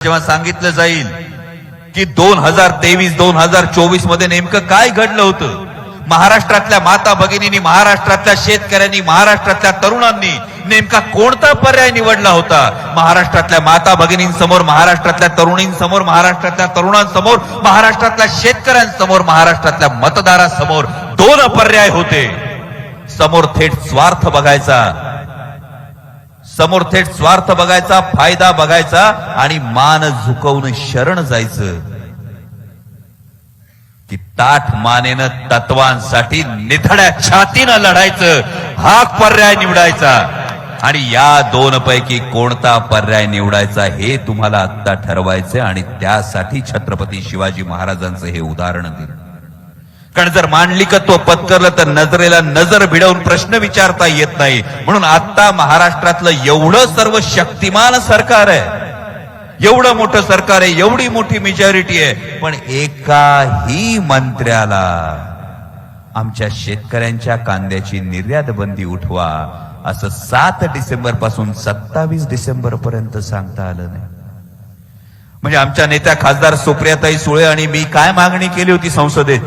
जेव्हा सांगितलं जाईल की दोन हजार तेवीस दोन हजार चोवीसमध्ये नेमकं काय घडलं होतं? महाराष्ट्रातल्या माता भगिनींनी महाराष्ट्रातल्या शेतकऱ्यांनी महाराष्ट्रातल्या तरुणांनी नेमका कोणता पर्याय निवडला होता? महाराष्ट्रातल्या माता भगिनींसमोर महाराष्ट्रातल्या तरुणींसमोर महाराष्ट्रातल्या तरुणांसमोर महाराष्ट्रातल्या शेतकऱ्यांसमोर महाराष्ट्रातल्या मतदारासमोर दोन पर्याय होते. समोर थेट स्वार्थ बघायचा. समोर थेट स्वार्थ बघायचा फायदा बघायचा आणि मान झुकवून शरण जायचं. की ताठ मानेनं तत्वांसाठी निधड्या छातीनं लढायचं हा पर्याय निवडायचा. आणि या दोन पैकी कोणता पर्याय निवडायचा हे तुम्हाला आता ठरवायचं आणि त्यासाठी छत्रपती शिवाजी महाराजांचं हे उदाहरण दिलं. कारण जर मांडलिकत्व पत्करलं तर नजरेला नजर भिडवून प्रश्न विचारता येत नाही. म्हणून आता महाराष्ट्रातलं एवढं सर्व शक्तिमान सरकार आहे. एवढं मोठं सरकार आहे एवढी मोठी मेजॉरिटी आहे. पण एकाही मंत्र्याला आमच्या शेतकऱ्यांच्या कांद्याची निर्यात बंदी उठवा असं सात डिसेंबरपासून सत्तावीस डिसेंबर पर्यंत सांगता आलं नाही. म्हणजे आमच्या नेत्या खासदार सुप्रियाताई सुळे आणि मी काय मागणी केली होती संसदेत?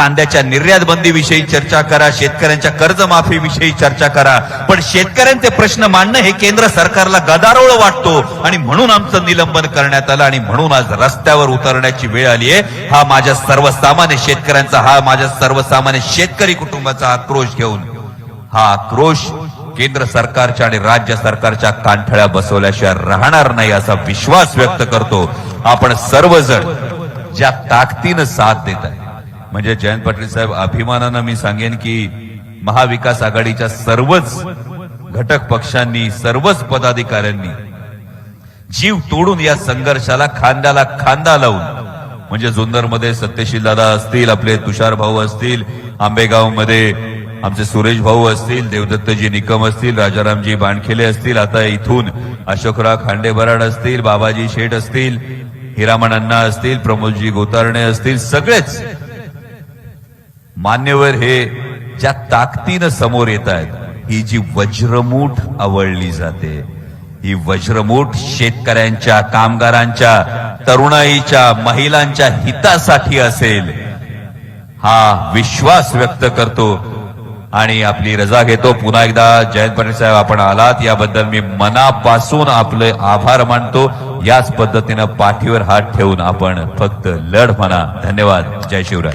कांद्याच्या निर्यात बंदीविषयी चर्चा करा शेतकऱ्यांच्या कर्जमाफीविषयी चर्चा करा. पण शेतकऱ्यांचे प्रश्न मांडणं हे केंद्र सरकारला गदारोळ वाटतो आणि म्हणून आमचं निलंबन करण्यात आलं आणि म्हणून आज रस्त्यावर उतरण्याची वेळ आली आहे. हा माझ्या सर्वसामान्य शेतकऱ्यांचा हा माझ्या सर्वसामान्य शेतकरी कुटुंबाचा आक्रोश घेऊन हा आक्रोश केंद्र सरकारच्या आणि राज्य सरकारच्या कांठळ्या बसवल्याशिवाय राहणार नाही असा विश्वास व्यक्त करतो. आपण सर्वजण ज्या ताकदीनं साथ देत आहे म्हणजे जयंत पाटील साहेब अभिमानानं मी सांगेन की महाविकास आघाडीच्या सर्वच घटक पक्षांनी सर्वच पदाधिकाऱ्यांनी जीव तोडून या संघर्षाला खांद्याला खांदा लावून म्हणजे जुन्नरमध्ये सत्यशील दादा असतील आपले तुषार भाऊ असतील आंबेगावमध्ये आमचे सुरेश भाऊ असतील देवदत्तजी निकम असतील राजारामजी बाणखेले असतील आता इथून अशोकराव खांडे बराड असतील बाबाजी शेठ असतील हिरामण अण्णा असतील प्रमोदजी गोतारणे असतील सगळेच मान्यवर हे ज्या ताकदीनं समोर येत आहेत ही जी वज्रमूठ आवळली जाते. ही वज्रमूठ शेतकऱ्यांच्या कामगारांच्या तरुणाईच्या महिलांच्या हितासाठी असेल हा विश्वास व्यक्त करतो. आणि आपली रजा घेतो. पुन्हा एकदा जयंत पाटील साहेब आपण आलात. याबद्दल मी मनापासून आपले आभार मानतो. याच पद्धतीनं पाठीवर हात ठेवून आपण फक्त लढ म्हणा. धन्यवाद. जय शिवराय.